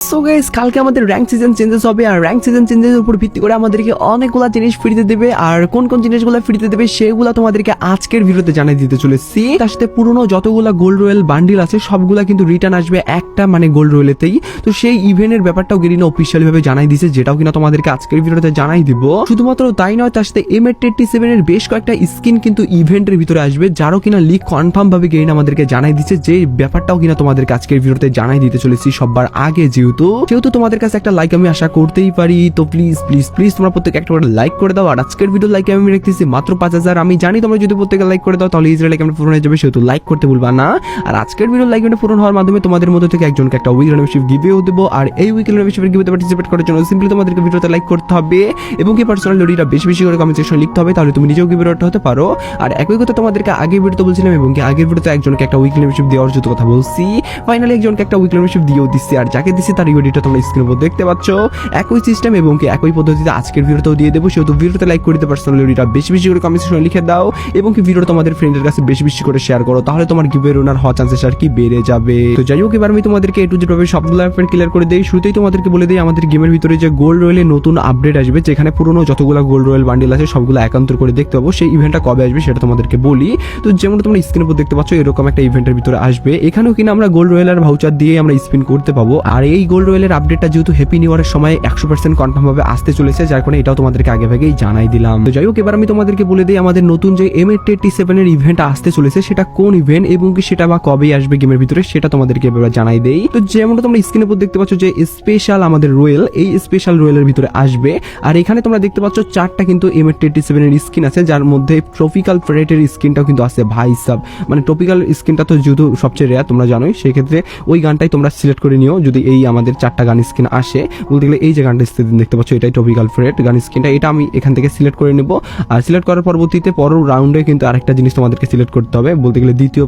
So guys কালকে আমাদের rank season changes হবে, আর র্যাঙ্ক সিজন চেঞ্জেসের উপর ভিত্তি করে আমাদেরকে অনেকগুলা জিনিস ফ্রিতে দেবে, আর কোন কোন জিনিসগুলো ফ্রিতে দেবে সেগুলো তোমাদেরকে আজকের ভিডিওতে জানিয়ে দিতে চলেছি। তার সাথে পুরনো যতগুলা গোল্ড রয়েল বান্ডিল আছে, সবগুলা কিন্তু রিটার্ন আসবে একটা মানে গোল্ড রয়েলেতেই তো সেই ইভেন্টের ব্যাপারটাও গেরিনা অফিসিয়ালি ভাবে জানাই দিছে যেটাও কিনা তোমাদেরকে আজকের ভিডিওতে জানাই দিব। শুধুমাত্র তাই নয়, তার সাথে এম এর টেট্টি সেভেনের বেশ কয়েকটা স্কিন কিন্তু ইভেন্টের ভিতরে আসবে, যারও কিনা লিক কনফার্ম ভাবে গেরিনা আমাদেরকে জানাই দিচ্ছে যে ব্যাপারটাও কিনা তোমাদেরকে আজকের ভিডিওতে জানাই দিতে চলেছি সবার আগে যেহেতু যেহেতু তোমাদের কাছে একটা লাইক আমি আশা করতেই পারি। তো প্লিজ প্লিজ প্লিজ তোমরা প্রত্যেক একটা করে লাইক করে দাও। আর আজকের ভিডিও লাইক আমি রেখেছি মাত্র পাঁচ হাজার। আমি জানি তোমরা যদি প্রত্যেকে লাইক করে দাও, তাহলে ইসরায়েল কেমন পূরণ হয়ে যাবে। সেহেতু লাইক করতে ভুলবা না। আর আজকের ভিডিও লাইক পূরণ হওয়ার মাধ্যমে তোমাদের মধ্যে থেকে একজনকে একটা উইক মেম্বারশিপ গিভেও দেবো। আর এই উইক মেম্বারশিপের গিভেতে পার্টিসিপেট করার জন্য সিম্পলি তোমাদেরকে ভিডিওতে লাইক করতে হবে। এবং কি পার্সোনাল লড়িটা বেশি বেশি করে কমেন্ট সেকশন লিখতে হবে, তাহলে তুমি নিজেও গিভেরটা হতে পারো। আর একই কথা তোমাদেরকে আগে ভিডিওতে বলছিলাম, এবং কি আগের ভিডিওতে একজনকে একটা উইক মেম্বারশিপ দেওয়ার জন্য কথা বলছি। ফাইনালি একজনকে একটা উইক মেম্বারশিপ দিয়েও দিচ্ছি। আর যাকে দিচ্ছি তার ইউডিটা তোমরা স্ক্রিনের উপর দেখতে পাচ্ছ। একই সিস্টেম এবং কি একই পদ্ধতিতে আজকের ভিডিওতেও দিয়ে দেবো। সেহেতু ভিডিওতে লাইক করে দিতে পার্সোনাল লড়িটা বেশি বেশি করে কমেন্ট সেকশনে লিখে দাও। এবং কি ভিডিও তোমাদের ফ্রেন্ডের কাছে বেশি বেশি করে শেয়ার করো, তাহলে তোমার গিভের ওনার হওয়ার চান্সেস আর কি বেড়ে যাবে। তো যাই হোক, এবার আমি তোমাদেরকে এটু যেভাবে সবগুলো অ্যাপের ক্লিয়ার করে দিই। শুরুতেই তোমাদেরকে বলে দিই, আমাদের গেমের ভিতরে যে গোল্ড রয়েলের নতুন আপডেট আসবে, যেখানে পুরনো যতগুলো গোল্ড রয়েল বান্ডিল আছে, সবগুলো একান্তর করে দেখতে পাবো। সেই ইভেন্টটা কবে আসবে সেটা তোমাদেরকে বলি। তো যেমন তোমরা স্ক্রিনের উপর দেখতে পাচ্ছ, এরকম একটা ইভেন্টের ভিতরে আসবে। এখানেও কিনা আমরা গোল্ড রয়েলের ভাউচার দিয়ে আমরা স্পিন করতে পাবো। আর এই গোল্ড রয়েলের আপডেটটা যেহেতু হ্যাপি নিউ ইয়ারের সময় একশো পার্সেন্ট কনফার্ম ভাবে আসতে চলেছে, যার কারণে এটাও তোমাদেরকে আগে ভাগেই জানাই দিলাম। তো যাই হোক, এবার আমি তোমাদেরকে বলে দিই, আমাদের নতুন যে এম এ টেটি সেভেনের ইভেন্ট আসতে চলেছে, সেটা কোন ইভেন্ট এবং কি সেটা বা কবে আসবে গেমের ভিতরে, সেটা তোমাদেরকে এবার জানাই দেই। তো যেমন তোমরা স্ক্রিনের উপর দেখতে পাচ্ছ যে স্পেশাল আমাদের রয়েল এই স্পেশাল রয়েলের ভিতরে আসবে। আর এখানে তোমরা দেখতে পাচ্ছ চারটা কিন্তু এম এর টেটি সেভেনের স্কিন আছে, যার মধ্যে ট্রপিক্যাল ফ্রেটের স্কিনটাও কিন্তু আছে ভাই সাব। মানে টপিক্যাল স্কিনটা তো যেহেতু সবচেয়ে রেয়ার তোমরা জানোই, সেক্ষেত্রে ওই গানটাই তোমরা সিলেক্ট করে নিও, যদি এই আমাদের চারটা গান স্ক্রিন আসে। বলতে গেলে এই যে গানটা স্ক্রিন দেখতে পাচ্ছ, এটাই টপিক্যাল ফ্রেট গান স্কিনটা এটা আমি এখান থেকে সিলেক্ট করে নেব। আর সিলেক্ট করার পরবর্তীতে পরের রাউন্ডে কিন্তু আরেকটা জিনিস তোমাদেরকে সিলেক্ট করতে হবে। বলতে গেলে দ্বিতীয়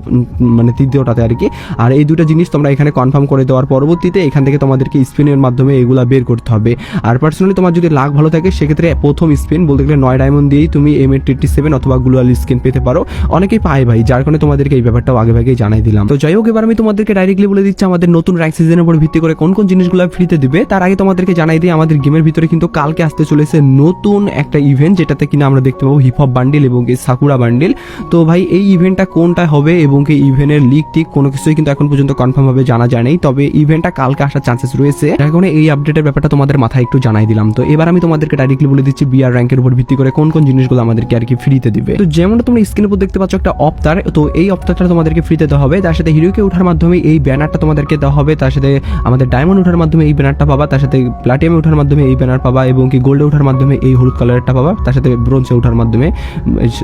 মানে তৃতীয়টাতে আর কি। আর এই দুটো জিনিস তোমরা এখানে কনফার্ম করে দেওয়ার পরবর্তীতে এখান থেকে তোমাদেরকে স্পিনের মাধ্যমে এগুলা বের করতে হবে। আর পার্সোনালি তোমার যদি লাখ ভালো থাকে, সেক্ষেত্রে প্রথম স্পিন বলতে গেলে নয় ডায়মন্ড দিয়েই তুমি এম এ টিটি সেভেন অথবা গ্লোয়াল স্কিন পেতে পারো। অনেকেই পায় ভাই, যার কারণে তোমাদেরকে এই ব্যাপারটাও আগে ভাগেই জানাই দিলাম। তো যাই হোক, এবার আমি তোমাদেরকে ডাইরেক্টলি বলে দিচ্ছি, আমাদের নতুন র্যাঙ্ক সিজনের উপর ভিত্তি করে কোন কোন জিনিসগুলো ফ্রিতে দিবে, তার আগে তোমাদেরকে জানাই দিই, আমাদের গেমের ভিতরে কিন্তু কালকে আসতে চলেছে নতুন একটা ইভেন্ট যেটাতে কিনা আমরা দেখতে পাবো হিপ হপ বান্ডিল এবং কি সাকুরা বান্ডিল তো ভাই, এই ইভেন্টটা কোনটা হবে এবং কি ইভেন্টের লিক টিক কোনো কিছুই কিন্তু এখন পর্যন্ত কনফার্ম ভাবে জানা যায় নাই তবে ইভেন্টটা কালকে আসার চান্সেস রয়েছে। যার কারণে এই আপডেটের ব্যাপারটা তোমাদের মাথায় একটু জানাই দিলাম। তো এবার আমি তোমাদেরকে ডাইরেক্টলি বলে দিচ্ছি বিআর র্যাঙ্কের উপর ভিত্তি করে কোন কোন জিনিসগুলো আমাদেরকে আর কি ফ্রিতে দিবে। তো যেমন তোমরা স্ক্রিনের উপর দেখতে পাচ্ছ একটা অফতার তো এই অফতারটা তোমাদেরকে ফ্রিতে দেওয়া হবে। তার সাথে হিরোকে ওঠার মাধ্যমে এই ব্যানারটা তোমাদেরকে দেওয়া হবে। তার সাথে আমাদের ডায়মন্ড ওঠার মাধ্যমে এই ব্যানারটা পাবা, তার সাথে প্লাটিয়ামে ওঠার মাধ্যমে এই ব্যানার পাবা এবং কি গোল্ডে ওঠার মাধ্যমে এই হলুদ কালারটা পাবা, তার সাথে ব্রোঞ্জে ওঠার মাধ্যমে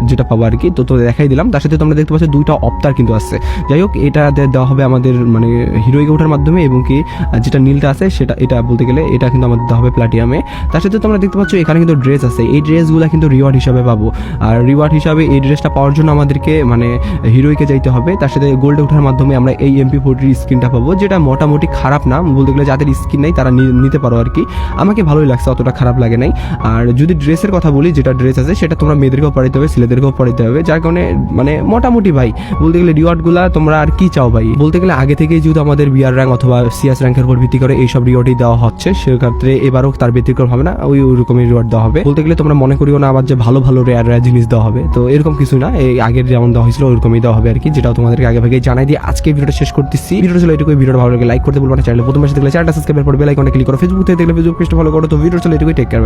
যেটা পাবা আর কি। তো তো দেখাই দিলাম। তার সাথে তোমরা দেখতে পাচ্ছ দুইটা অপ্তার কিন্তু আছে। যাই হোক, এটা দেওয়া হবে আমাদের মানে হিরোইকে ওঠার মাধ্যমে এবং কি যেটা নীলটা আছে, সেটা এটা বলতে গেলে এটা কিন্তু আমাদের দেওয়া হবে প্লাটিয়ামে তার সাথে তোমরা দেখতে পাচ্ছ এখানে কিন্তু ড্রেস আছে। এই ড্রেসগুলো কিন্তু রিওয়ার্ড হিসাবে পাবো। আর রিওয়ার্ড হিসাবে এই ড্রেসটা পাওয়ার জন্য আমাদেরকে মানে হিরোইকে যাইতে হবে। তার সাথে গোল্ডে ওঠার মাধ্যমে আমরা এই এমপি ফোরটির স্কিনটা পাবো, যেটা মোটামুটি খারাপ না, বলতে গেলে যাদের স্কিন নেই, তারা নিতে পারো আর কি। আমাকে ভালোই লাগছে, অতটা খারাপ লাগে নাই। আর যদি ড্রেসের কথা বলি, যেটা ড্রেস আছে, সেটা তোমরা মেয়েদেরকেও পড়াইতে হবে, ছেলেদেরকেও পড়াইতে হবে। যার কারণে মানে মোটামুটি ভাই, বলতে গেলে রিওয়ার্ডগুলা তোমরা আর কি চাও ভাই? বলতে গেলে আগে থেকেই যেহেতু আমাদের বিআর র্যাঙ্ক অথবা সিএস র্যাঙ্কের উপর ভিত্তি করে এইসব রিওয়ার্ডই দেওয়া হচ্ছে, সেক্ষেত্রে এবারও তার ব্যতিক্রম হবে না, ওই ওই রকমই রিওয়ার্ড দেওয়া হবে। বলতে গেলে তোমরা মনে করিও না আবার যে ভালো ভালো রেয়ার রেয়ার জিনিস দেওয়া হবে। তো এরকম কিছু না, এই আগের যেমন দেওয়া হয়েছিল, ওরকমই দেওয়া হবে আর কি, যেটাও তোমাদেরকে আগে ভাগে জানাই দিয়ে আজকে ভিডিওটা শেষ করতেছি। ভিডিওটা ছিল এটুকুই, ভিডিওটা ভালো লাগে লাইক করতে বলব না, চ্যানেলে প্রথম দেখলে চ্যানেলটা সাবস্ক্রাইব করে বেল আইকনটা ক্লিক করো। ফেসবুক থেকে দেখলে ফেসবুক পেজটা ফলো করো। তো ভিডিও চলে এটুকুই টেক কেয়ার